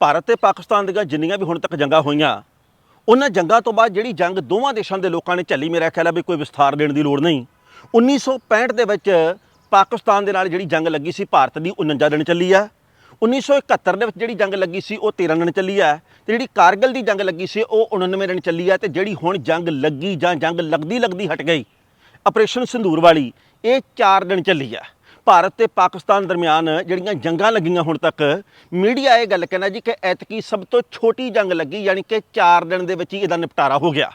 ਭਾਰਤ ਤੇ ਪਾਕਿਸਤਾਨ ਦੀਆਂ ਜਿੰਨੀਆਂ ਵੀ ਹੁਣ ਤੱਕ ਜੰਗਾਂ ਹੋਈਆਂ, ਉਹਨਾਂ ਜੰਗਾਂ ਤੋਂ ਬਾਅਦ ਜਿਹੜੀ ਜੰਗ ਦੋਵਾਂ ਦੇਸ਼ਾਂ ਦੇ ਲੋਕਾਂ ਨੇ ਝੱਲੀ ਮੇਰਾ ਖਿਆਲ ਹੈ ਵੀ ਕੋਈ ਵਿਸਥਾਰ ਦੇਣ ਦੀ ਲੋੜ ਨਹੀਂ। 1965 ਦੇ ਵਿੱਚ ਪਾਕਿਸਤਾਨ ਦੇ ਨਾਲ ਜਿਹੜੀ ਜੰਗ ਲੱਗੀ ਸੀ, ਭਾਰਤ ਦੀ 49 ਦਿਨ ਚੱਲੀ ਆ। 1971 ਦੇ ਵਿੱਚ ਜਿਹੜੀ ਜੰਗ ਲੱਗੀ ਸੀ, ਉਹ 13 ਦਿਨ ਚੱਲੀ ਆ। ਤੇ ਜਿਹੜੀ ਕਾਰਗਿਲ ਦੀ ਜੰਗ ਲੱਗੀ ਸੀ, ਉਹ 99 ਦਿਨ ਚੱਲੀ ਆ ਤੇ ਜਿਹੜੀ ਹੁਣ ਜੰਗ ਲੱਗੀ ਜਾਂ ਜੰਗ ਲੱਗਦੀ ਲੱਗਦੀ ਹਟ ਗਈ, ਆਪਰੇਸ਼ਨ ਸਿੰਦੂਰ ਵਾਲੀ, ਇਹ 4 ਦਿਨ ਚੱਲੀ ਆ। ਭਾਰਤ ਤੇ ਪਾਕਿਸਤਾਨ ਦਰਮਿਆਨ ਜਿਹੜੀਆਂ ਜੰਗਾਂ ਲੱਗੀਆਂ ਹੁਣ ਤੱਕ, ਮੀਡੀਆ ਇਹ ਗੱਲ ਕਹਿੰਦਾ ਜੀ ਕਿ ਐਤਕੀ ਸਭ ਤੋਂ ਛੋਟੀ ਜੰਗ ਲੱਗੀ, ਯਾਨੀ ਕਿ 4 ਦਿਨ ਦੇ ਵਿੱਚ ਹੀ ਇਹਦਾ ਨਿਪਟਾਰਾ ਹੋ ਗਿਆ।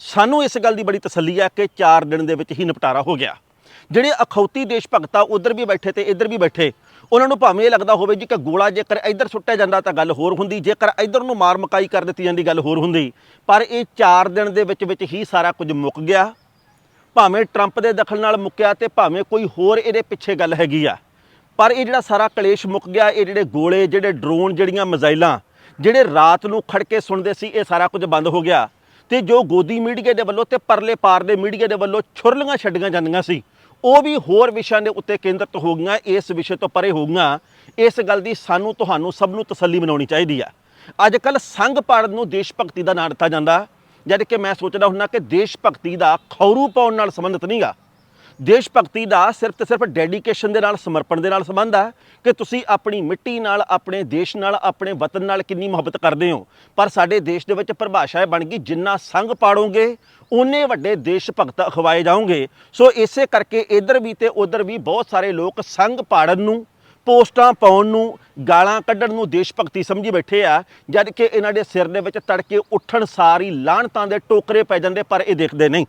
ਸਾਨੂੰ ਇਸ ਗੱਲ ਦੀ ਬੜੀ ਤਸੱਲੀ ਹੈ ਕਿ 4 ਦਿਨ ਦੇ ਵਿੱਚ ਹੀ ਨਿਪਟਾਰਾ ਹੋ ਗਿਆ। ਜਿਹੜੇ ਅਖੌਤੀ ਦੇਸ਼ ਭਗਤਾ ਉਧਰ ਵੀ ਬੈਠੇ ਤੇ ਇੱਧਰ ਵੀ ਬੈਠੇ, ਉਹਨਾਂ ਨੂੰ ਭਾਵੇਂ ਇਹ ਲੱਗਦਾ ਹੋਵੇ ਜੀ ਕਿ ਗੋਲਾ ਜੇਕਰ ਇੱਧਰ ਸੁੱਟਿਆ ਜਾਂਦਾ ਤਾਂ ਗੱਲ ਹੋਰ ਹੁੰਦੀ, ਜੇਕਰ ਇੱਧਰ ਨੂੰ ਮਾਰ ਮਕਾਈ ਕਰ ਦਿੱਤੀ ਜਾਂਦੀ, ਗੱਲ ਹੋਰ ਹੁੰਦੀ। ਪਰ ਇਹ 4 ਦਿਨ ਦੇ ਵਿੱਚ ਵਿੱਚ ਹੀ ਸਾਰਾ ਕੁਝ ਮੁੱਕ ਗਿਆ। ਭਾਵੇਂ ਟਰੰਪ ਦੇ ਦਖਲ ਨਾਲ ਮੁੱਕਿਆ ਤੇ ਭਾਵੇਂ ਕੋਈ ਹੋਰ ਇਹਦੇ ਪਿੱਛੇ ਗੱਲ ਹੈਗੀ ਆ, ਪਰ ਇਹ ਜਿਹੜਾ ਸਾਰਾ ਕਲੇਸ਼ ਮੁੱਕ ਗਿਆ, ਇਹ ਜਿਹੜੇ ਗੋਲੇ, ਜਿਹੜੇ ਡਰੋਨ ਜਿਹੜੀਆਂ ਮਿਜ਼ਾਈਲਾਂ, ਜਿਹੜੇ ਰਾਤ ਨੂੰ ਖੜਕੇ ਸੁਣਦੇ ਸੀ, ਇਹ ਸਾਰਾ ਕੁਝ ਬੰਦ ਹੋ ਗਿਆ। ਤੇ ਜੋ ਗੋਦੀ ਮੀਡੀਆ ਦੇ ਵੱਲੋਂ ਤੇ ਪਰਲੇ ਪਾਰ ਦੇ ਮੀਡੀਆ ਦੇ ਵੱਲੋਂ ਛੁਰਲੀਆਂ ਛੱਡੀਆਂ ਜਾਂਦੀਆਂ ਸੀ, ਉਹ ਵੀ ਹੋਰ ਵਿਸ਼ਿਆਂ ਦੇ ਉੱਤੇ ਕੇਂਦਰਿਤ ਹੋ ਗਈਆਂ, ਇਸ ਵਿਸ਼ੇ ਤੋਂ ਪਰੇ ਹੋ ਗਈਆਂ। ਇਸ ਗੱਲ ਦੀ ਸਾਨੂੰ, ਤੁਹਾਨੂੰ ਸਭ ਨੂੰ ਤਸੱਲੀ ਮਨਾਉਣੀ ਚਾਹੀਦੀ ਆ। ਅੱਜ ਕੱਲ ਸੰਘ ਪਾੜਨ ਨੂੰ ਦੇਸ਼ ਭਗਤੀ ਦਾ ਨਾਂ ਦਿੱਤਾ ਜਾਂਦਾ। ਜਦ ਕਿ ਮੈਂ ਸੋਚਦਾ ਹੁੰਦਾ ਕਿ ਦੇਸ਼ ਭਗਤੀ ਦਾ ਖੌਰੂ ਪਾਉਣ ਨਾਲ ਸੰਬੰਧਿਤ ਨਹੀਂਗਾ। ਦੇਸ਼ ਭਗਤੀ ਦਾ ਸਿਰਫ ਤੇ ਸਿਰਫ ਡੈਡੀਕੇਸ਼ਨ ਦੇ ਨਾਲ, ਸਮਰਪਣ ਦੇ ਨਾਲ ਸੰਬੰਧ ਹੈ ਕਿ ਤੁਸੀਂ ਆਪਣੀ ਮਿੱਟੀ ਨਾਲ, ਆਪਣੇ ਦੇਸ਼ ਨਾਲ, ਆਪਣੇ ਵਤਨ ਨਾਲ ਕਿੰਨੀ ਮੁਹੱਬਤ ਕਰਦੇ ਹੋ। ਪਰ ਸਾਡੇ ਦੇਸ਼ ਦੇ ਵਿੱਚ ਪਰਿਭਾਸ਼ਾ ਇਹ ਬਣ ਗਈ, ਜਿੰਨਾ ਸੰਗ ਪਾੜੋਗੇ ਉਨੇ ਵੱਡੇ ਦੇਸ਼ ਭਗਤ ਅਖਵਾਏ ਜਾਓਗੇ। ਸੋ ਇਸੇ ਕਰਕੇ ਇਧਰ ਵੀ ਤੇ ਉਧਰ ਵੀ ਬਹੁਤ ਸਾਰੇ ਲੋਕ ਸੰਗ ਪਾੜਨ ਨੂੰ ਪੋਸਟਾਂ ਪਾਉਣ ਨੂੰ, ਗਾਲਾਂ ਕੱਢਣ ਨੂੰ ਦੇਸ਼ ਭਗਤੀ ਸਮਝੀ ਬੈਠੇ ਆ, ਜਦ ਕਿ ਇਹਨਾਂ ਦੇ ਸਿਰ ਦੇ ਵਿੱਚ ਤੜਕੇ ਉੱਠਣ ਸਾਰੀ ਲਾਹਣਤਾਂ ਦੇ ਟੋਕਰੇ ਪੈ ਜਾਂਦੇ, ਪਰ ਇਹ ਦੇਖਦੇ ਨਹੀਂ।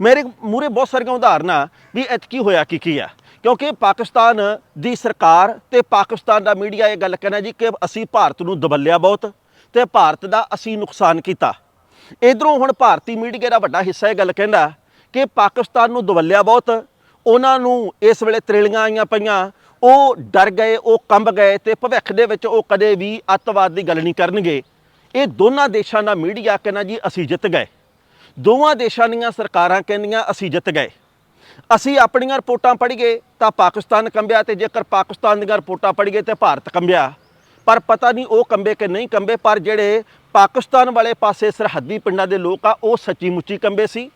ਮੇਰੇ ਮੂਰੇ ਬਹੁਤ ਸਾਰੀਆਂ ਉਦਾਹਰਨਾਂ ਵੀ ਐਤਕੀ ਹੋਇਆ ਕੀ ਕੀ ਆ। ਕਿਉਂਕਿ ਪਾਕਿਸਤਾਨ ਦੀ ਸਰਕਾਰ ਤੇ ਪਾਕਿਸਤਾਨ ਦਾ ਮੀਡੀਆ ਇਹ ਗੱਲ ਕਹਿੰਦਾ ਜੀ ਕਿ ਅਸੀਂ ਭਾਰਤ ਨੂੰ ਦਬੱਲਿਆ ਬਹੁਤ ਤੇ ਭਾਰਤ ਦਾ ਅਸੀਂ ਨੁਕਸਾਨ ਕੀਤਾ। ਇਧਰੋਂ ਹੁਣ ਭਾਰਤੀ ਮੀਡੀਆ ਦਾ ਵੱਡਾ ਹਿੱਸਾ ਇਹ ਗੱਲ ਕਹਿੰਦਾ ਕਿ ਪਾਕਿਸਤਾਨ ਨੂੰ ਦਬੱਲਿਆ ਬਹੁਤ, ਉਹਨਾਂ ਨੂੰ ਇਸ ਵੇਲੇ ਤਰੇਲੀਆਂ ਆਈਆਂ ਪਈਆਂ ਉਹ ਡਰ ਗਏ, ਉਹ ਕੰਬ ਗਏ ਤੇ ਭਵਿੱਖ ਦੇ ਵਿੱਚ ਉਹ ਕਦੇ ਵੀ ਅੱਤਵਾਦ ਦੀ ਗੱਲ ਨਹੀਂ ਕਰਨਗੇ। ਇਹ ਦੋਨਾਂ ਦੇਸ਼ਾਂ ਦਾ ਮੀਡੀਆ ਕਹਿੰਦਾ ਜੀ, ਅਸੀਂ ਜਿੱਤ ਗਏ। ਦੋਵਾਂ ਦੇਸ਼ਾਂ ਦੀਆਂ ਸਰਕਾਰਾਂ ਕਹਿੰਦੀਆਂ, ਅਸੀਂ ਜਿੱਤ ਗਏ। ਅਸੀਂ ਆਪਣੀਆਂ ਰਿਪੋਰਟਾਂ ਪੜ੍ਹੀਏ ਤਾਂ ਪਾਕਿਸਤਾਨ ਕੰਬਿਆ ਤੇ ਜੇਕਰ ਪਾਕਿਸਤਾਨ ਦੀਆਂ ਰਿਪੋਰਟਾਂ ਪੜ੍ਹੀਏ ਤੇ ਭਾਰਤ ਕੰਬਿਆ। ਪਰ ਪਤਾ ਨਹੀਂ ਉਹ ਕੰਬੇ ਕਿ ਨਹੀਂ ਕੰਬੇ, ਪਰ ਜਿਹੜੇ ਪਾਕਿਸਤਾਨ ਵਾਲੇ ਪਾਸੇ ਸਰਹੱਦੀ ਪਿੰਡਾਂ ਦੇ ਲੋਕ ਆ, ਉਹ ਸੱਚੀ ਮੁੱਚੀ ਕੰਬੇ ਸੀ।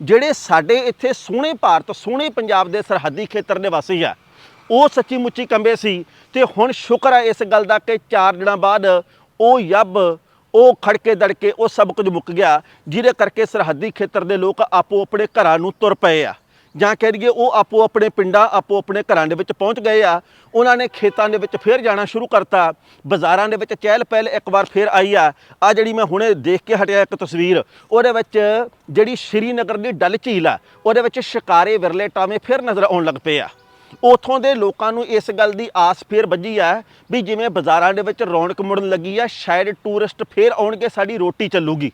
ਜਿਹੜੇ ਸਾਡੇ ਇੱਥੇ ਸੋਹਣੇ ਭਾਰਤ, ਸੋਹਣੇ ਪੰਜਾਬ ਦੇ ਸਰਹੱਦੀ ਖੇਤਰ ਦੇ ਵਾਸੀ ਆ ਉਹ ਸੱਚੀ ਮੁੱਚੀ ਕੰਬੇ ਸੀ ਤੇ ਹੁਣ ਸ਼ੁਕਰ ਹੈ ਇਸ ਗੱਲ ਦਾ ਕਿ ਚਾਰ ਦਿਨਾਂ ਬਾਅਦ ਉਹ ਯੱਬ, ਉਹ ਖੜਕੇ ਦੜਕੇ, ਉਹ ਸਭ ਕੁਝ ਮੁੱਕ ਗਿਆ, ਜਿਹਦੇ ਕਰਕੇ ਸਰਹੱਦੀ ਖੇਤਰ ਦੇ ਲੋਕ ਆਪੋ ਆਪਣੇ ਘਰਾਂ ਨੂੰ ਤੁਰ ਪਏ ਆ। ਜਾਂ ਕਹਿ ਦਈਏ ਉਹ ਆਪੋ ਆਪਣੇ ਪਿੰਡਾਂ, ਆਪੋ ਆਪਣੇ ਘਰਾਂ ਦੇ ਵਿੱਚ ਪਹੁੰਚ ਗਏ ਆ। ਉਹਨਾਂ ਨੇ ਖੇਤਾਂ ਦੇ ਵਿੱਚ ਫੇਰ ਜਾਣਾ ਸ਼ੁਰੂ ਕਰਤਾ। ਬਾਜ਼ਾਰਾਂ ਦੇ ਵਿੱਚ ਚਹਿਲ ਪਹਿਲ ਇੱਕ ਵਾਰ ਫੇਰ ਆਈ ਆ। ਆ ਜਿਹੜੀ ਮੈਂ ਹੁਣੇ ਦੇਖ ਕੇ ਹਟਿਆ ਇੱਕ ਤਸਵੀਰ, ਉਹਦੇ ਵਿੱਚ ਜਿਹੜੀ ਸ਼੍ਰੀਨਗਰ ਦੀ ਡਲ ਝੀਲ ਆ, ਉਹਦੇ ਵਿੱਚ ਸ਼ਿਕਾਰੇ ਵਿਰਲੇ ਟਾਵੇਂ ਫੇਰ ਨਜ਼ਰ ਆਉਣ ਲੱਗ ਪਏ ਆ। ਉਥੋਂ ਦੇ ਲੋਕਾਂ ਨੂੰ ਇਸ ਗੱਲ ਦੀ ਆਸ ਫੇਰ ਵੱਜੀ ਆ ਵੀ ਜਿਵੇਂ ਬਾਜ਼ਾਰਾਂ ਦੇ ਵਿੱਚ ਰੌਣਕ ਮੁੜਨ ਲੱਗੀ ਆ, ਸ਼ਾਇਦ ਟੂਰਿਸਟ ਫੇਰ ਆਉਣਗੇ, ਸਾਡੀ ਰੋਟੀ ਚੱਲੂਗੀ।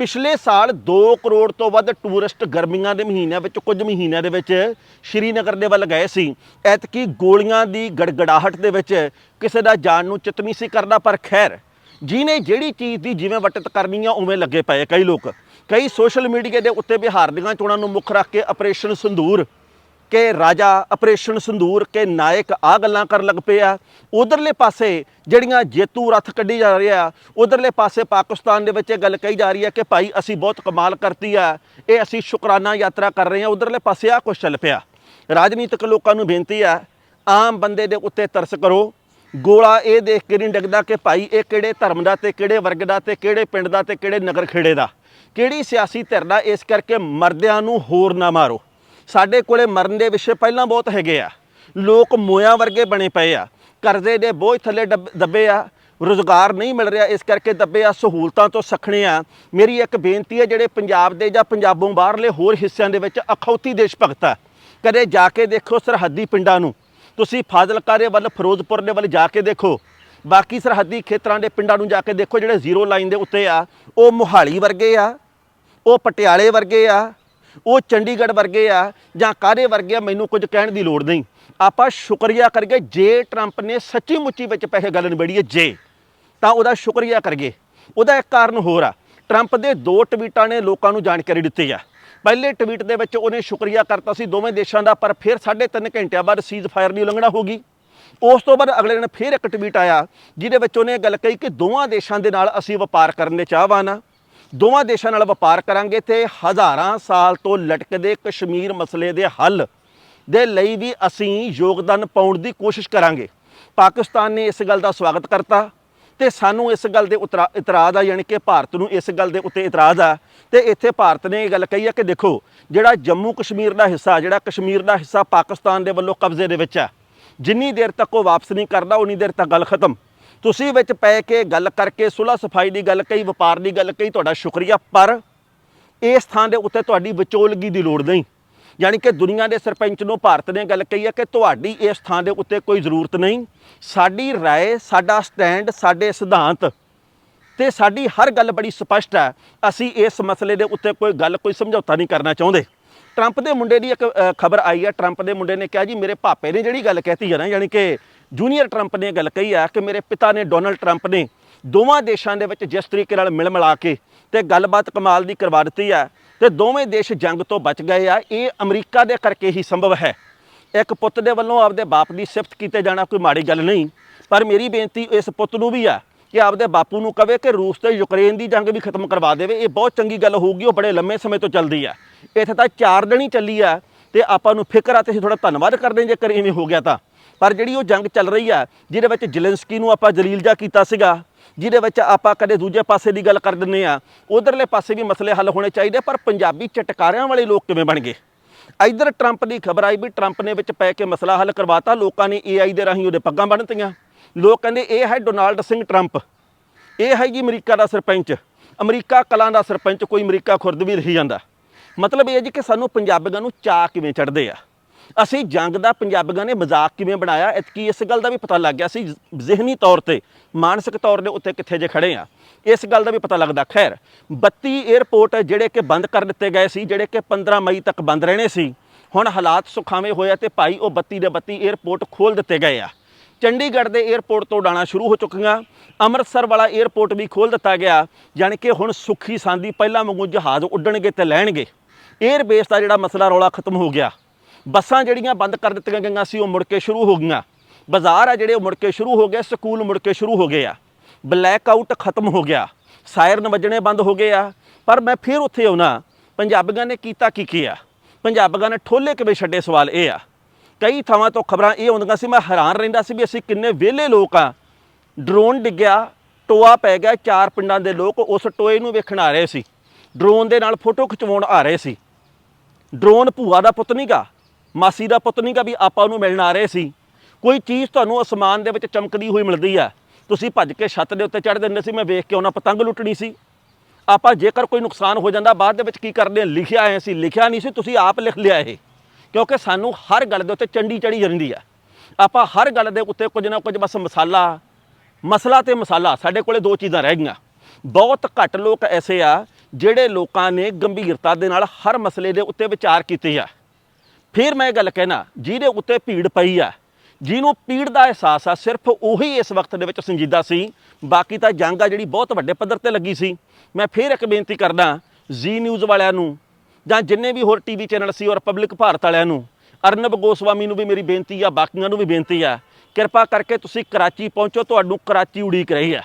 ਪਿਛਲੇ ਸਾਲ 2 ਕਰੋੜ ਤੋਂ ਵੱਧ ਟੂਰਿਸਟ ਗਰਮੀਆਂ ਦੇ ਮਹੀਨਿਆਂ ਵਿੱਚ, ਕੁਝ ਮਹੀਨਿਆਂ ਦੇ ਵਿੱਚ ਸ਼੍ਰੀਨਗਰ ਦੇ ਵੱਲ ਗਏ ਸੀ। ਐਤਕੀ ਗੋਲੀਆਂ ਦੀ ਗੜਗੜਾਹਟ ਦੇ ਵਿੱਚ ਕਿਸੇ ਦਾ ਜਾਨ ਨੂੰ ਚਿੱਤ ਨਹੀਂ ਸੀ ਕਰਦਾ ਪਰ ਖੈਰ, ਜਿਹਨੇ ਜਿਹੜੀ ਚੀਜ਼ ਦੀ ਜਿਵੇਂ ਵਟਤ ਕਰਨੀ ਆ, ਉਵੇਂ ਲੱਗੇ ਪਏ ਕਈ ਲੋਕ। ਕਈ ਸੋਸ਼ਲ ਮੀਡੀਆ ਦੇ ਉੱਤੇ ਬਿਹਾਰ ਦੀਆਂ ਚੋਣਾਂ ਨੂੰ ਮੁੱਖ ਰੱਖ ਕੇ ਆਪਰੇਸ਼ਨ ਸੰਦੂਰ। ਕਿ ਰਾਜਾ ਆਪਰੇਸ਼ਨ ਸੰਦੂਰ ਕੇ ਨਾਇਕ ਆ ਗੱਲਾਂ ਕਰਨ ਲੱਗ ਪਏ ਆ। ਉਧਰਲੇ ਪਾਸੇ ਜਿਹੜੀਆਂ ਜੇਤੂ ਰੱਥ ਕੱਢੀ ਜਾ ਰਹੀ ਆ, ਉਧਰਲੇ ਪਾਸੇ ਪਾਕਿਸਤਾਨ ਦੇ ਵਿੱਚ ਇਹ ਗੱਲ ਕਹੀ ਜਾ ਰਹੀ ਹੈ ਕਿ ਭਾਈ ਅਸੀਂ ਬਹੁਤ ਕਮਾਲ ਕਰਤੀ ਆ, ਇਹ ਅਸੀਂ ਸ਼ੁਕਰਾਨਾ ਯਾਤਰਾ ਕਰ ਰਹੇ ਆ। ਉਧਰਲੇ ਪਾਸੇ ਆ ਕੁਛ ਚੱਲ ਪਿਆ। ਰਾਜਨੀਤਿਕ ਲੋਕਾਂ ਨੂੰ ਬੇਨਤੀ ਆ, ਆਮ ਬੰਦੇ ਦੇ ਉੱਤੇ ਤਰਸ ਕਰੋ। ਗੋਲਾ ਇਹ ਦੇਖ ਕੇ ਨਹੀਂ ਡਿੱਗਦਾ ਕਿ ਭਾਈ ਇਹ ਕਿਹੜੇ ਧਰਮ ਦਾ ਤੇ ਕਿਹੜੇ ਵਰਗ ਦਾ ਤੇ ਕਿਹੜੇ ਪਿੰਡ ਦਾ ਤੇ ਕਿਹੜੇ ਨਗਰ ਖੇੜੇ ਦਾ। ਕਿਹੜੀ ਸਿਆਸੀ ਧਿਰ ਦਾ ਇਸ ਕਰਕੇ ਮਰਦਿਆਂ ਨੂੰ ਹੋਰ ਨਾ ਮਾਰੋ। ਸਾਡੇ ਕੋਲੇ ਮਰਨ ਦੇ ਵਿਸ਼ੇ ਪਹਿਲਾਂ ਬਹੁਤ ਹੈਗੇ ਆ। ਲੋਕ ਮੋਇਆਂ ਵਰਗੇ ਬਣੇ ਪਏ ਆ। ਕਰਜ਼ੇ ਦੇ ਬੋਝ ਥੱਲੇ ਡੱਬ- ਦੱਬੇ ਆ। ਰੋਜ਼ਗਾਰ ਨਹੀਂ ਮਿਲ ਰਿਹਾ, ਇਸ ਕਰਕੇ ਦੱਬੇ ਆ। ਸਹੂਲਤਾਂ ਤੋਂ ਸਖਣੇ ਆ। ਮੇਰੀ ਇੱਕ ਬੇਨਤੀ ਹੈ, ਜਿਹੜੇ ਪੰਜਾਬ ਦੇ ਜਾਂ ਪੰਜਾਬੋਂ ਬਾਹਰਲੇ ਹੋਰ ਹਿੱਸਿਆਂ ਦੇ ਵਿੱਚ ਅਖੌਤੀ ਦੇਸ਼ ਭਗਤ ਆ, ਕਦੇ ਜਾ ਕੇ ਦੇਖੋ ਸਰਹੱਦੀ ਪਿੰਡਾਂ ਨੂੰ। ਤੁਸੀਂ ਫਾਜ਼ਿਲਕਾ ਦੇ ਵੱਲ, ਫਿਰੋਜ਼ਪੁਰ ਦੇ ਵੱਲ ਜਾ ਕੇ ਦੇਖੋ। ਬਾਕੀ ਸਰਹੱਦੀ ਖੇਤਰਾਂ ਦੇ ਪਿੰਡਾਂ ਨੂੰ ਜਾ ਕੇ ਦੇਖੋ, ਜਿਹੜੇ ਜ਼ੀਰੋ ਲਾਈਨ ਦੇ ਉੱਤੇ ਆ, ਉਹ ਮੁਹਾਲੀ ਵਰਗੇ ਆ, ਉਹ ਪਟਿਆਲੇ ਵਰਗੇ ਆ ਉਹ ਚੰਡੀਗੜ੍ਹ ਵਰਗੇ ਆ ਜਾਂ ਕਾਰੇ ਵਰਗੇ ਆ, ਮੈਨੂੰ ਕੁਝ ਕਹਿਣ ਦੀ ਲੋੜ ਨਹੀਂ। ਆਪਾਂ ਸ਼ੁਕਰੀਆ ਕਰਗੇ ਜੇ ਟਰੰਪ ਨੇ ਸੱਚੀ ਮੁੱਚੀ ਵਿੱਚ ਪੈਸੇ ਗੱਲ ਨਿਬੜੀ ਹੈ ਜੇ, ਤਾਂ ਉਹਦਾ ਸ਼ੁਕਰੀਆ ਕਰਗੇ ਉਹਦਾ ਇੱਕ ਕਾਰਨ ਹੋਰ ਆ, ਟਰੰਪ ਦੇ ਦੋ ਟਵੀਟਾਂ ਨੇ ਲੋਕਾਂ ਨੂੰ ਜਾਣਕਾਰੀ ਦਿੱਤੀ ਆ। ਪਹਿਲੇ ਟਵੀਟ ਦੇ ਵਿੱਚ ਉਹਨੇ ਸ਼ੁਕਰੀਆ ਕਰਤਾ ਸੀ ਦੋਵੇਂ ਦੇਸ਼ਾਂ ਦਾ, ਪਰ ਫਿਰ 3.5 ਘੰਟਿਆਂ ਬਾਅਦ ਸੀਜ਼ ਫਾਇਰ ਦੀ ਉਲੰਘਣਾ ਹੋ ਗਈ। ਉਸ ਤੋਂ ਬਾਅਦ ਅਗਲੇ ਦਿਨ ਫਿਰ ਇੱਕ ਟਵੀਟ ਆਇਆ, ਜਿਹਦੇ ਵਿੱਚ ਉਹਨੇ ਇਹ ਗੱਲ ਕਹੀ ਕਿ ਦੋਵਾਂ ਦੇਸ਼ਾਂ ਦੇ ਨਾਲ ਅਸੀਂ ਵਪਾਰ ਕਰਨ ਦੇ ਚਾਹਵਾਨ ਆ। ਦੋਵਾਂ ਦੇਸ਼ਾਂ ਨਾਲ ਵਪਾਰ ਕਰਾਂਗੇ ਤੇ ਹਜ਼ਾਰਾਂ ਸਾਲ ਤੋਂ ਲਟਕਦੇ ਕਸ਼ਮੀਰ ਮਸਲੇ ਦੇ ਹੱਲ ਦੇ ਲਈ ਵੀ ਅਸੀਂ ਯੋਗਦਾਨ ਪਾਉਣ ਦੀ ਕੋਸ਼ਿਸ਼ ਕਰਾਂਗੇ। ਪਾਕਿਸਤਾਨ ਨੇ ਇਸ ਗੱਲ ਦਾ ਸਵਾਗਤ ਕਰਤਾ ਤੇ ਸਾਨੂੰ ਇਸ ਗੱਲ ਦੇ ਉਤਰਾ- ਇਤਰਾਜ਼ ਆ, ਯਾਨੀ ਕਿ ਭਾਰਤ ਨੂੰ ਇਸ ਗੱਲ ਦੇ ਉੱਤੇ ਇਤਰਾਜ਼ ਆ। ਤੇ ਇੱਥੇ ਭਾਰਤ ਨੇ ਇਹ ਗੱਲ ਕਹੀ ਆ ਕਿ ਦੇਖੋ, ਜਿਹੜਾ ਜੰਮੂ ਕਸ਼ਮੀਰ ਦਾ ਹਿੱਸਾ, ਜਿਹੜਾ ਕਸ਼ਮੀਰ ਦਾ ਹਿੱਸਾ ਪਾਕਿਸਤਾਨ ਦੇ ਵੱਲੋਂ ਕਬਜ਼ੇ ਦੇ ਵਿੱਚ ਆ, ਜਿੰਨੀ ਦੇਰ ਤੱਕ ਉਹ ਵਾਪਸ ਨਹੀਂ ਕਰਦਾ, ਉਨੀ ਦੇਰ ਤੱਕ ਗੱਲ ਖਤਮ। ਤੁਸੀਂ ਵਿੱਚ ਪੈ ਕੇ ਗੱਲ ਕਰਕੇ ਸੁਲਹ ਸਫਾਈ ਦੀ ਗੱਲ ਕਹੀ ਵਪਾਰ ਦੀ ਗੱਲ ਕਹੀ ਤੁਹਾਡਾ ਸ਼ੁਕਰੀਆ ਪਰ ਇਸ ਥਾਂ ਦੇ ਉੱਤੇ ਤੁਹਾਡੀ ਵਿਚੋਲਗੀ ਦੀ ਲੋੜ ਨਹੀਂ ਯਾਨੀ ਕਿ ਦੁਨੀਆ ਦੇ ਸਰਪੰਚ ਨੂੰ ਭਾਰਤ ਨੇ ਗੱਲ ਕਹੀ ਹੈ ਕਿ ਤੁਹਾਡੀ ਇਸ ਥਾਂ ਦੇ ਉੱਤੇ ਕੋਈ ਜ਼ਰੂਰਤ ਨਹੀਂ ਸਾਡੀ رائے ਸਾਡਾ ਸਟੈਂਡ ਸਾਡੇ ਸਿਧਾਂਤ ਤੇ ਸਾਡੀ ਹਰ ਗੱਲ ਬੜੀ ਸਪਸ਼ਟ ਹੈ ਅਸੀਂ ਇਸ ਮਸਲੇ ਦੇ ਉੱਤੇ ਕੋਈ ਗੱਲ ਕੋਈ ਸਮਝੌਤਾ ਨਹੀਂ ਕਰਨਾ ਚਾਹੁੰਦੇ ਟਰੰਪ ਦੇ ਮੁੰਡੇ ਦੀ ਇੱਕ ਖਬਰ ਆਈ ਹੈ ਟਰੰਪ ਦੇ ਮੁੰਡੇ ਨੇ ਕਿਹਾ ਜੀ ਮੇਰੇ ਭਾਪੇ ਨੇ ਜਿਹੜੀ ਗੱਲ ਕਹਿਤੀ ਹੈ ਨਾ ਯਾਨੀ ਕਿ ਜੂਨੀਅਰ ਟਰੰਪ ਨੇ ਇਹ ਗੱਲ ਕਹੀ ਹੈ ਕਿ ਮੇਰੇ ਪਿਤਾ ਨੇ ਡੋਨਲਡ ਟਰੰਪ ਨੇ ਦੋਵਾਂ ਦੇਸ਼ਾਂ ਦੇ ਵਿੱਚ ਜਿਸ ਤਰੀਕੇ ਨਾਲ ਮਿਲ ਮਿਲਾ ਕੇ ਤੇ ਗੱਲਬਾਤ ਕਮਾਲ ਦੀ ਕਰਵਾ ਦਿੱਤੀ ਹੈ ਤੇ ਦੋਵੇਂ ਦੇਸ਼ ਜੰਗ ਤੋਂ ਬਚ ਗਏ ਆ, ਇਹ ਅਮਰੀਕਾ ਦੇ ਕਰਕੇ ਹੀ ਸੰਭਵ ਹੈ। ਇੱਕ ਪੁੱਤ ਦੇ ਵੱਲੋਂ ਆਪਦੇ ਬਾਪ ਦੀ ਸਿਫਤ ਕੀਤੇ ਜਾਣਾ ਕੋਈ ਮਾੜੀ ਗੱਲ ਨਹੀਂ, ਪਰ ਮੇਰੀ ਬੇਨਤੀ ਇਸ ਪੁੱਤ ਨੂੰ ਵੀ ਆ ਕਿ ਆਪਦੇ ਬਾਪੂ ਨੂੰ ਕਵੇ ਕਿ ਰੂਸ ਤੇ ਯੂਕਰੇਨ ਦੀ ਜੰਗ ਵੀ ਖਤਮ ਕਰਵਾ ਦੇਵੇ। ਇਹ ਬਹੁਤ ਚੰਗੀ ਗੱਲ ਹੋਊਗੀ, ਉਹ ਬੜੇ ਲੰਮੇ ਸਮੇਂ ਤੋਂ ਚੱਲਦੀ ਆ। ਇੱਥੇ ਤਾਂ 4 ਦਿਨ ਹੀ ਚੱਲੀ ਆ ਤੇ ਆਪਾਂ ਨੂੰ ਫਿਕਰ ਆ ਤੇ ਅਸੀਂ ਥੋੜਾ ਧੰਨਵਾਦ ਕਰਦੇ ਹਾਂ ਜੇਕਰ ਇਵੇਂ ਹੋ ਗਿਆ ਤਾਂ। ਪਰ ਜਿਹੜੀ ਉਹ ਜੰਗ ਚੱਲ ਰਹੀ ਆ, ਜਿਹਦੇ ਵਿੱਚ ਜ਼ੈਲੈਂਸਕੀ ਨੂੰ ਆਪਾਂ ਜਲੀਲ ਜਾ ਕੀਤਾ ਸੀਗਾ, ਜਿਹਦੇ ਵਿੱਚ ਆਪਾਂ ਕਦੇ ਦੂਜੇ ਪਾਸੇ ਦੀ ਗੱਲ ਕਰ ਦਿੰਨੇ ਆ, ਉਧਰਲੇ ਪਾਸੇ ਵੀ ਮਸਲੇ ਹੱਲ ਹੋਣੇ ਚਾਹੀਦੇ, ਪਰ ਪੰਜਾਬੀ ਚਟਕਾਰਿਆਂ ਵਾਲੇ ਲੋਕ ਕਿਵੇਂ ਬਣ ਗਏ? ਇਧਰ ਟਰੰਪ ਦੀ ਖਬਰ ਆਈ ਵੀ ਟਰੰਪ ਨੇ ਵਿੱਚ ਪੈ ਕੇ ਮਸਲਾ ਹੱਲ ਕਰਵਾਤਾ, ਲੋਕਾਂ ਨੇ ਏਆਈ ਦੇ ਰਾਹੀਂ ਉਹਦੇ ਪੱਗਾਂ ਬੰਨ੍ਹਤੀਆਂ ਲੋਕ ਕਹਿੰਦੇ ਇਹ ਹੈ ਡੋਨਾਲਡ ਸਿੰਘ ਟਰੰਪ। ਇਹ ਹੈ ਜੀ ਅਮਰੀਕਾ ਦਾ ਸਰਪੰਚ। ਅਮਰੀਕਾ ਕਲਾਂ ਦਾ ਸਰਪੰਚ, ਕੋਈ ਅਮਰੀਕਾ ਖੁਰਦ ਵੀ ਰਹੀ ਜਾਂਦਾ। ਮਤਲਬ ਇਹ ਜੀ ਕਿ ਸਾਨੂੰ ਪੰਜਾਬੀਆਂ ਨੂੰ ਚਾਅ ਕਿਵੇਂ ਚੜਦੇ ਆ? ਅਸੀਂ ਜੰਗ ਦਾ ਪੰਜਾਬੀਆਂ ਨੇ ਮਜ਼ਾਕ ਕਿਵੇਂ ਬਣਾਇਆ ਇਤਕੀ ਇਸ ਗੱਲ ਦਾ ਵੀ ਪਤਾ ਲੱਗ ਗਿਆ ਸੀ, ਜ਼ਿਹਨੀ ਤੌਰ ਤੇ, ਮਾਨਸਿਕ ਤੌਰ ਦੇ ਉੱਤੇ ਕਿੱਥੇ ਜੇ ਖੜੇ ਆ ਇਸ ਗੱਲ ਦਾ ਵੀ ਪਤਾ ਲੱਗਦਾ, ਖੈਰ 32 ਏਅਰਪੋਰਟ ਜਿਹੜੇ ਕਿ ਬੰਦ ਕਰ ਦਿੱਤੇ ਗਏ ਸੀ, ਜਿਹੜੇ ਕਿ 15 ਮਈ ਤੱਕ ਬੰਦ ਰਹਿਣੇ ਸੀ, ਹੁਣ ਹਾਲਾਤ ਸੁਖਾਵੇਂ ਹੋਇਆ ਤੇ ਭਾਈ ਉਹ 32 ਦੇ 32 ਏਅਰਪੋਰਟ ਖੋਲ ਦਿੱਤੇ ਗਏ ਆ। ਚੰਡੀਗੜ੍ਹ ਦੇ ਏਅਰਪੋਰਟ ਤੋਂ ਉਡਾਣਾ ਸ਼ੁਰੂ ਹੋ ਚੁੱਕੀਆਂ, ਅੰਮ੍ਰਿਤਸਰ ਵਾਲਾ ਏਅਰਪੋਰਟ ਵੀ ਖੋਲ ਦਿੱਤਾ ਗਿਆ ਯਾਨੀ ਕਿ ਹੁਣ ਸੁਖੀ ਸਾਂਦੀ ਪਹਿਲਾਂ ਵਾਂਗੂ ਜਹਾਜ਼ ਉੱਡਣਗੇ ਤੇ ਲੈਣਗੇ। 에ਅਰ ਬੇਸ ਦਾ ਜਿਹੜਾ ਮਸਲਾ ਰੌਲਾ ਖਤਮ ਹੋ ਗਿਆ। ਬੱਸਾਂ ਜਿਹੜੀਆਂ ਬੰਦ ਕਰ ਦਿੱਤੀਆਂ ਗਈਆਂ ਸੀ, ਉਹ ਮੁੜ ਕੇ ਸ਼ੁਰੂ ਹੋ ਗਈਆਂ। ਬਾਜ਼ਾਰ ਆ ਜਿਹੜੇ, ਉਹ ਮੁੜ ਕੇ ਸ਼ੁਰੂ ਹੋ ਗਏ, ਸਕੂਲ ਮੁੜ ਕੇ ਸ਼ੁਰੂ ਹੋ ਗਏ ਆ। ਬਲੈਕ ਆਊਟ ਖਤਮ ਹੋ ਗਿਆ। ਸਾਇਰਨ ਵੱਜਣੇ ਬੰਦ ਹੋ ਗਏ ਆ। ਪਰ ਮੈਂ ਫਿਰ ਉੱਥੇ ਆਉਣਾ। ਪੰਜਾਬੀਆਂ ਨੇ ਕੀਤਾ ਕੀ ਕੀ ਆ? ਪੰਜਾਬੀਆਂ ਨੇ ਠੋਲੇ ਕਿਵੇਂ ਛੱਡੇ ਸਵਾਲ ਇਹ ਆ। ਕਈ ਥਾਵਾਂ ਤੋਂ ਖਬਰਾਂ ਇਹ ਆਉਂਦੀਆਂ ਸੀ, ਮੈਂ ਹੈਰਾਨ ਰਹਿੰਦਾ ਸੀ ਵੀ ਅਸੀਂ ਕਿੰਨੇ ਵਿਹਲੇ ਲੋਕ ਆ। ਡਰੋਨ ਡਿੱਗਿਆ, ਟੋਆ ਪੈ ਗਿਆ, ਚਾਰ ਪਿੰਡਾਂ ਦੇ ਲੋਕ ਉਸ ਟੋਏ ਨੂੰ ਵੇਖਣ ਆ ਰਹੇ ਸੀ। ਡਰੋਨ ਦੇ ਨਾਲ ਫੋਟੋ ਖਿਚਵਾਉਣ ਆ ਰਹੇ ਸੀ। ਡਰੋਨ ਭੂਆ ਦਾ ਪੁੱਤ ਨਹੀਂਗਾ ਮਾਸੀ ਦਾ ਪੁੱਤ ਨਹੀਂਗਾ ਵੀ ਆਪਾਂ ਉਹਨੂੰ ਮਿਲਣ ਆ ਰਹੇ ਸੀ। ਕੋਈ ਚੀਜ਼ ਤੁਹਾਨੂੰ ਅਸਮਾਨ ਦੇ ਵਿੱਚ ਚਮਕਦੀ ਹੋਈ ਮਿਲਦੀ ਆ। ਤੁਸੀਂ ਭੱਜ ਕੇ ਛੱਤ ਦੇ ਉੱਤੇ ਚੜ੍ਹ ਦਿੰਦੇ ਸੀ, ਮੈਂ ਵੇਖ ਕੇ ਉਹਨਾਂ ਪਤੰਗ ਲੁੱਟਣੀ ਸੀ। ਆਪਾਂ ਜੇਕਰ ਕੋਈ ਨੁਕਸਾਨ ਹੋ ਜਾਂਦਾ, ਬਾਅਦ ਦੇ ਵਿੱਚ ਕੀ ਕਰਦੇ ਆ? ਲਿਖਿਆ ਆਏ ਸੀ, ਲਿਖਿਆ ਨਹੀਂ ਸੀ, ਤੁਸੀਂ ਆਪ ਲਿਖ ਲਿਆ ਇਹ। ਕਿਉਂਕਿ ਸਾਨੂੰ ਹਰ ਗੱਲ ਦੇ ਉੱਤੇ ਚੰਡੀ ਚੜੀ ਜਾਂਦੀ ਆ। ਆਪਾਂ ਹਰ ਗੱਲ ਦੇ ਉੱਤੇ ਕੁਝ ਨਾ ਕੁਝ ਬਸ ਮਸਾਲਾ, ਮਸਲਾ ਤੇ ਮਸਾਲਾ ਸਾਡੇ ਕੋਲੇ ਦੋ ਚੀਜ਼ਾਂ ਰਹਿ ਗਈਆਂ। ਬਹੁਤ ਘੱਟ ਲੋਕ ਐਸੇ ਆ, ਜਿਹੜੇ ਲੋਕਾਂ ਨੇ ਗੰਭੀਰਤਾ ਦੇ ਨਾਲ ਹਰ ਮਸਲੇ ਦੇ ਉੱਤੇ ਵਿਚਾਰ ਕੀਤੇ ਆ। ਫਿਰ ਮੈਂ ਇਹ ਗੱਲ ਕਹਿਣਾ, ਜਿਹਦੇ ਉੱਤੇ ਭੀੜ ਪਈ ਆ, ਜਿਹਨੂੰ ਪੀੜ ਦਾ ਅਹਿਸਾਸ ਆ, ਸਿਰਫ ਉਹੀ ਇਸ ਵਕਤ ਦੇ ਵਿੱਚ ਸੰਜੀਦਾ ਸੀ, ਬਾਕੀ ਤਾਂ ਜੰਗ ਆ ਜਿਹੜੀ ਬਹੁਤ ਵੱਡੇ ਪੱਧਰ ਤੇ ਲੱਗੀ ਸੀ। ਮੈਂ ਫਿਰ ਇੱਕ ਬੇਨਤੀ ਕਰਦਾ, ਜ਼ੀ ਨਿਊਜ਼ ਵਾਲਿਆਂ ਨੂੰ, ਜਾਂ ਜਿੰਨੇ ਵੀ ਹੋਰ ਟੀਵੀ ਚੈਨਲ ਸੀ ਔਰ ਪਬਲਿਕ ਭਾਰਤ ਵਾਲਿਆਂ ਨੂੰ, ਅਰਨਬ ਗੋਸਵਾਮੀ ਨੂੰ ਵੀ ਮੇਰੀ ਬੇਨਤੀ ਆ, ਬਾਕੀਆਂ ਨੂੰ ਵੀ ਬੇਨਤੀ ਆ, ਕਿਰਪਾ ਕਰਕੇ ਤੁਸੀਂ ਕਰਾਚੀ ਪਹੁੰਚੋ ਤੁਹਾਨੂੰ ਕਰਾਚੀ ਉਡੀਕ ਰਹੀ ਆ।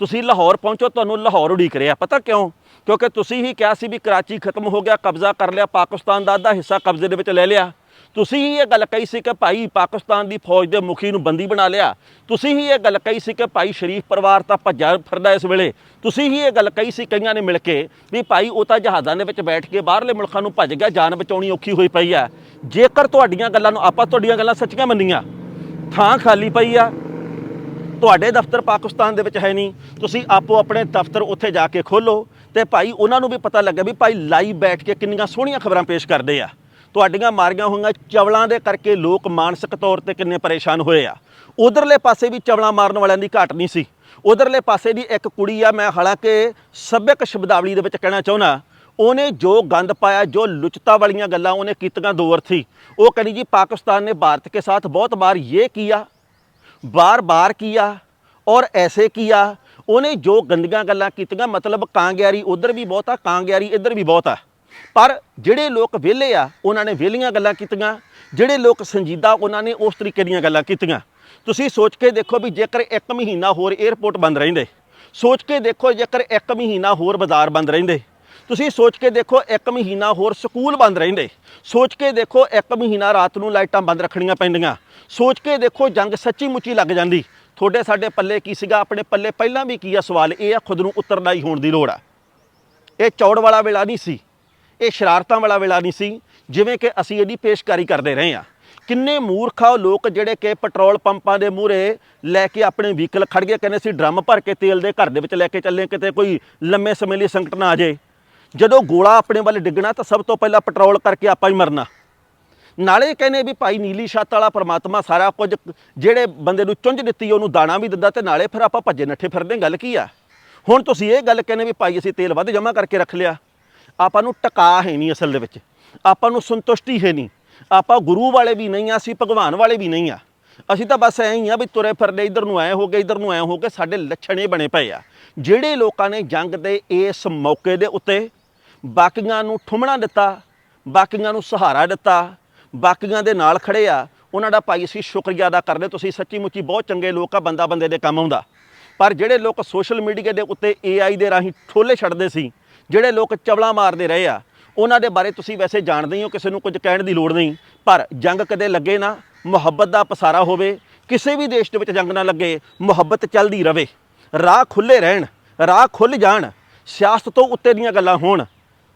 ਤੁਸੀਂ ਲਾਹੌਰ ਪਹੁੰਚੋ, ਤੁਹਾਨੂੰ ਲਾਹੌਰ ਉਡੀਕ ਰਿਹਾ। ਪਤਾ ਕਿਉਂ? ਕਿਉਂਕਿ ਤੁਸੀਂ ਹੀ ਕਿਹਾ ਸੀ ਵੀ ਕਰਾਚੀ ਖਤਮ ਹੋ ਗਿਆ, ਕਬਜ਼ਾ ਕਰ ਲਿਆ, ਪਾਕਿਸਤਾਨ ਦਾ ਅੱਧਾ ਹਿੱਸਾ ਕਬਜ਼ੇ ਦੇ ਵਿੱਚ ਲੈ ਲਿਆ। ਤੁਸੀਂ ਹੀ ਇਹ ਗੱਲ ਕਹੀ ਸੀ ਕਿ ਭਾਈ ਪਾਕਿਸਤਾਨ ਦੀ ਫੌਜ ਦੇ ਮੁਖੀ ਨੂੰ ਬੰਦੀ ਬਣਾ ਲਿਆ। ਤੁਸੀਂ ਹੀ ਇਹ ਗੱਲ ਕਹੀ ਸੀ ਕਿ ਭਾਈ ਸ਼ਰੀਫ ਪਰਿਵਾਰ ਤਾਂ ਭੱਜਾ ਫਿਰਦਾ ਇਸ ਵੇਲੇ। ਤੁਸੀਂ ਹੀ ਇਹ ਗੱਲ ਕਹੀ ਸੀ ਕਈਆਂ ਨੇ ਮਿਲ ਕੇ ਵੀ ਭਾਈ ਉਹ ਤਾਂ ਜਹਾਜ਼ਾਂ ਦੇ ਵਿੱਚ ਬੈਠ ਕੇ ਬਾਹਰਲੇ ਮੁਲਕਾਂ ਨੂੰ ਭੱਜ ਗਿਆ, ਜਾਨ ਬਚਾਉਣੀ ਔਖੀ ਹੋਈ ਪਈ ਆ। ਜੇਕਰ ਤੁਹਾਡੀਆਂ ਗੱਲਾਂ ਨੂੰ, ਆਪਾਂ ਤੁਹਾਡੀਆਂ ਗੱਲਾਂ ਸੱਚੀਆਂ ਮੰਨੀਆਂ, ਥਾਂ ਖਾਲੀ ਪਈ ਆ। ਤੁਹਾਡੇ ਦਫ਼ਤਰ ਪਾਕਿਸਤਾਨ ਦੇ ਵਿੱਚ ਹੈ ਨਹੀਂ। ਤੁਸੀਂ ਆਪੋ ਆਪਣੇ ਦਫ਼ਤਰ ਉੱਥੇ ਜਾ ਕੇ ਖੋਲੋ ਤੇ ਭਾਈ ਉਹਨਾਂ ਨੂੰ ਵੀ ਪਤਾ ਲੱਗਿਆ ਵੀ ਭਾਈ ਲਾਈਵ ਬੈਠ ਕੇ ਕਿੰਨੀਆਂ ਸੋਹਣੀਆਂ ਖਬਰਾਂ ਪੇਸ਼ ਕਰਦੇ ਆ। ਤੁਹਾਡੀਆਂ ਮਾਰੀਆਂ ਹੋਈਆਂ ਚਵਲਾਂ ਦੇ ਕਰਕੇ ਲੋਕ ਮਾਨਸਿਕ ਤੌਰ ਤੇ ਕਿੰਨੇ ਪਰੇਸ਼ਾਨ ਹੋਏ ਆ। ਉਧਰਲੇ ਪਾਸੇ ਵੀ ਚਵਲਾਂ ਮਾਰਨ ਵਾਲਿਆਂ ਦੀ ਘਾਟ ਨਹੀਂ ਸੀ। ਉਧਰਲੇ ਪਾਸੇ ਦੀ ਇੱਕ ਕੁੜੀ ਆ, ਮੈਂ ਹਾਲਾਂਕਿ ਸੱਭਿਅਕ ਸ਼ਬਦਾਵਲੀ ਦੇ ਵਿੱਚ ਕਹਿਣਾ ਚਾਹੁੰਦਾ, ਉਹਨੇ ਜੋ ਗੰਦ ਪਾਇਆ, ਜੋ ਲੁਚਤਾ ਵਾਲੀਆਂ ਗੱਲਾਂ ਉਹਨੇ ਕੀਤੀਆਂ ਦੋ ਅਰਥੀ। ਉਹ ਕਹਿੰਦੀ ਜੀ, ਪਾਕਿਸਤਾਨ ਨੇ ਭਾਰਤ ਕੇ ਸਾਥ ਬਹੁਤ ਬਾਰ ਇਹ ਕੀਆ ਬਾਰ ਬਾਰ ਕੀਆ ਔਰ ਐਸੇ ਕੀਆ, ਉਹਨੇ ਜੋ ਗੰਦੀਆਂ ਗੱਲਾਂ ਕੀਤੀਆਂ, ਮਤਲਬ ਕਾਂਗਿਆਰੀ, ਉਧਰ ਵੀ ਬਹੁਤ ਆ, ਕਾਂਗਿਆਰੀ ਇੱਧਰ ਵੀ ਬਹੁਤ ਆ। ਪਰ ਜਿਹੜੇ ਲੋਕ ਵਿਹਲੇ ਆ, ਉਹਨਾਂ ਨੇ ਵਿਹਲੀਆਂ ਗੱਲਾਂ ਕੀਤੀਆਂ, ਜਿਹੜੇ ਲੋਕ ਸੰਜੀਦਾ, ਉਹਨਾਂ ਨੇ ਉਸ ਤਰੀਕੇ ਦੀਆਂ ਗੱਲਾਂ ਕੀਤੀਆਂ। ਤੁਸੀਂ ਸੋਚ ਕੇ ਦੇਖੋ ਵੀ ਜੇਕਰ 1 ਮਹੀਨਾ ਹੋਰ 에ਅਰਪੋਰਟ ਬੰਦ ਰਹਿੰਦੇ, ਸੋਚ ਕੇ ਦੇਖੋ ਜੇਕਰ 1 ਮਹੀਨਾ ਹੋਰ ਬਾਜ਼ਾਰ ਬੰਦ ਰਹਿੰਦੇ ਤੁਸੀਂ ਸੋਚ ਕੇ ਦੇਖੋ, ਇੱਕ ਮਹੀਨਾ ਹੋਰ ਸਕੂਲ ਬੰਦ ਰਹਿੰਦੇ। ਸੋਚ ਕੇ ਦੇਖੋ, ਇੱਕ ਮਹੀਨਾ ਰਾਤ ਨੂੰ ਲਾਈਟਾਂ ਬੰਦ ਰੱਖਣੀਆਂ ਪੈਂਦੀਆਂ। ਸੋਚ ਕੇ ਦੇਖੋ, ਜੰਗ ਸੱਚੀ ਮੁੱਚੀ ਲੱਗ ਜਾਂਦੀ। ਤੁਹਾਡੇ ਸਾਡੇ ਪੱਲੇ ਕੀ ਸੀਗਾ? ਆਪਣੇ ਪੱਲੇ ਪਹਿਲਾਂ ਵੀ ਕੀ ਆ ਸਵਾਲ? ਇਹ ਆ, ਖੁਦ ਨੂੰ ਉਤਰਦਾਈ ਹੋਣ ਦੀ ਲੋੜ ਆ। ਇਹ ਚੌੜ ਵਾਲਾ ਵੇਲਾ ਨਹੀਂ ਸੀ। ਇਹ ਸ਼ਰਾਰਤਾਂ ਵਾਲਾ ਵੇਲਾ ਨਹੀਂ ਸੀ, ਜਿਵੇਂ ਕਿ ਅਸੀਂ ਇਹਦੀ ਪੇਸ਼ਕਾਰੀ ਕਰਦੇ ਰਹੇ ਹਾਂ ਕਿੰਨੇ ਮੂਰਖਾ ਲੋਕ ਜਿਹੜੇ ਕਿ ਪੈਟਰੋਲ ਪੰਪਾਂ ਦੇ ਮੂਹਰੇ ਲੈ ਕੇ ਆਪਣੇ ਵਹੀਕਲ ਖੜ ਗਏ, ਕਹਿੰਦੇ ਸੀ, ਡਰਮ ਭਰ ਕੇ ਤੇਲ ਦੇ ਘਰ ਦੇ ਵਿੱਚ ਲੈ ਕੇ ਚੱਲੇ, ਕਿਤੇ ਕੋਈ ਲੰਮੇ ਸਮੇਂ ਲਈ ਸੰਕਟ ਨਾ ਆ ਜਾਏ। ਜਦੋਂ ਗੋਲਾ ਆਪਣੇ ਵੱਲ ਡਿੱਗਣਾ ਤਾਂ ਸਭ ਤੋਂ ਪਹਿਲਾਂ ਪੈਟਰੋਲ ਕਰਕੇ ਆਪਾਂ ਹੀ ਮਰਨਾ। ਨਾਲੇ ਕਹਿੰਦੇ ਵੀ ਭਾਈ ਨੀਲੀ ਛੱਤ ਵਾਲਾ ਪਰਮਾਤਮਾ ਸਾਰਾ ਕੁਝ, ਜਿਹੜੇ ਬੰਦੇ ਨੂੰ ਚੁੰਝ ਦਿੱਤੀ ਉਹਨੂੰ ਦਾਣਾ ਵੀ ਦਿੰਦਾ ਤੇ ਨਾਲੇ ਫਿਰ ਆਪਾਂ ਭੱਜੇ ਨੱਠੇ ਫਿਰਦੇ ਗੱਲ ਕੀ ਆ? ਹੁਣ ਤੁਸੀਂ ਇਹ ਗੱਲ ਕਹਿੰਦੇ ਵੀ ਭਾਈ ਅਸੀਂ ਤੇਲ ਵੱਧ ਜਮ੍ਹਾਂ ਕਰਕੇ ਰੱਖ ਲਿਆ। ਆਪਾਂ ਨੂੰ ਟਕਾ ਹੈ ਨਹੀਂ ਅਸਲ ਦੇ ਵਿੱਚ। ਆਪਾਂ ਨੂੰ ਸੰਤੁਸ਼ਟੀ ਹੈ ਨਹੀਂ। ਆਪਾਂ ਗੁਰੂ ਵਾਲੇ ਵੀ ਨਹੀਂ ਆ, ਅਸੀਂ ਭਗਵਾਨ ਵਾਲੇ ਵੀ ਨਹੀਂ ਆ। ਅਸੀਂ ਤਾਂ ਬਸ ਐਂ ਹੀ ਆ ਵੀ ਤੁਰੇ ਫਿਰਦੇ, ਇਧਰ ਨੂੰ ਐ ਹੋ ਗਏ, ਇਧਰ ਨੂੰ ਐ ਹੋ ਗਏ, ਸਾਡੇ ਲੱਛਣ ਇਹ ਬਣੇ ਪਏ ਆ। ਜਿਹੜੇ ਲੋਕਾਂ ਨੇ ਜੰਗ ਦੇ ਇਸ ਮੌਕੇ ਦੇ ਉੱਤੇ ਬਾਕੀਆਂ ਨੂੰ ਠੁਮਣਾ ਦਿੱਤਾ, ਬਾਕੀਆਂ ਨੂੰ ਸਹਾਰਾ ਦਿੱਤਾ, ਬਾਕੀਆਂ ਦੇ ਨਾਲ ਖੜੇ ਆ। ਉਹਨਾਂ ਦਾ ਭਾਈ ਅਸੀਂ ਸ਼ੁਕਰੀਆ ਅਦਾ ਕਰਦੇ, ਤੁਸੀਂ ਸੱਚੀ ਮੁੱਚੀ ਬਹੁਤ ਚੰਗੇ ਲੋਕ ਆ ਬੰਦਾ ਬੰਦੇ ਦੇ ਕੰਮ ਆਉਂਦਾ। ਪਰ ਜਿਹੜੇ ਲੋਕ ਸੋਸ਼ਲ ਮੀਡੀਆ ਦੇ ਉੱਤੇ AI ਦੇ ਰਾਹੀਂ ਠੋਲੇ ਛੱਡਦੇ ਸੀ, ਜਿਹੜੇ ਲੋਕ ਚਵਲਾ ਮਾਰਦੇ ਰਹੇ ਆ, ਉਹਨਾਂ ਦੇ ਬਾਰੇ ਤੁਸੀਂ ਵੈਸੇ ਜਾਣਦੇ ਹੀ ਹੋ, ਕਿਸੇ ਨੂੰ ਕੁਝ ਕਹਿਣ ਦੀ ਲੋੜ ਨਹੀਂ। ਪਰ ਜੰਗ ਕਦੇ ਲੱਗੇ ਨਾ, ਮੁਹੱਬਤ ਦਾ ਪਸਾਰਾ ਹੋਵੇ, ਕਿਸੇ ਵੀ ਦੇਸ਼ ਦੇ ਵਿੱਚ ਜੰਗ ਨਾ ਲੱਗੇ, ਮੁਹੱਬਤ ਚੱਲਦੀ ਰਵੇ। ਰਾਹ ਖੁੱਲੇ ਰਹਿਣ, ਰਾਹ ਖੁੱਲ ਜਾਣ, ਸਿਆਸਤ ਤੋਂ ਉੱਤੇ ਦੀਆਂ ਗੱਲਾਂ ਹੋਣ।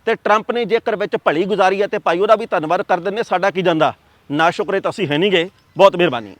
ਤੇ ਟਰੰਪ ਨੇ ਜੇਕਰ ਵਿੱਚ ਭਲੀ ਗੁਜ਼ਾਰੀ ਹੈ ਤੇ ਭਾਈ ਉਹਦਾ ਵੀ ਧੰਨਵਾਦ ਕਰ ਦਿੰਦੇ ਸਾਡਾ ਕੀ ਜਾਂਦਾ? ਨਾ ਸ਼ੁਕਰੇ ਤਾਂ ਅਸੀਂ ਹੈ ਨਹੀਂ ਗਏ। ਬਹੁਤ ਮਿਹਰਬਾਨੀ।